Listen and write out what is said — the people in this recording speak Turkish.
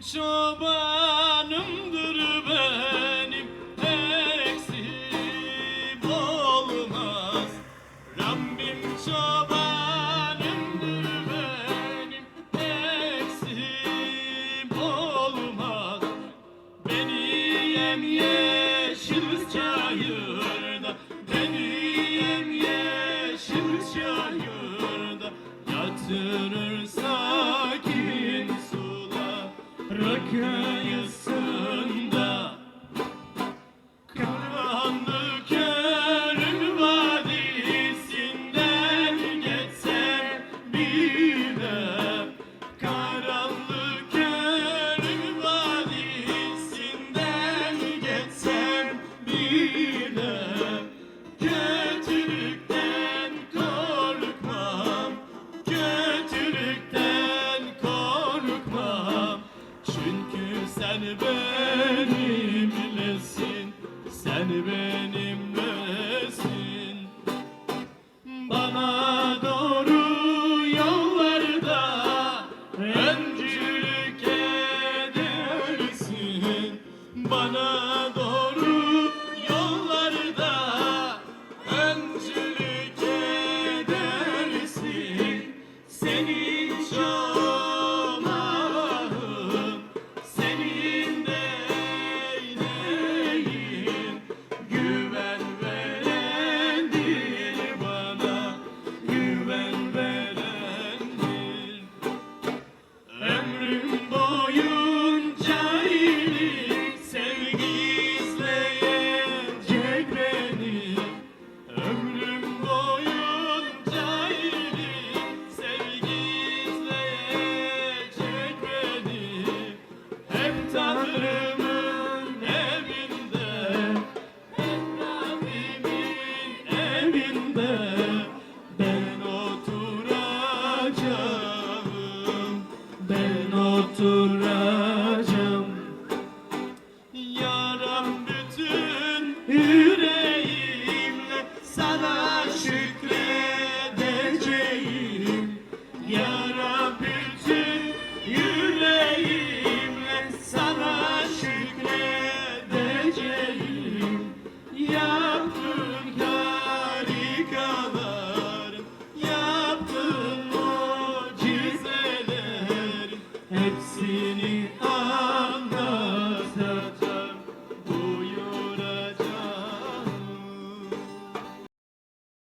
çobanımdır benim Eksiğim olmaz. Rabbim çobanımdır benim Eksiğim olmaz. Beni yem yeşil çayırda Beni yem yeşil çayırda Yatırır sakin sular look sen benimlesin Sen benimlesin Bana doğru Hallelujah.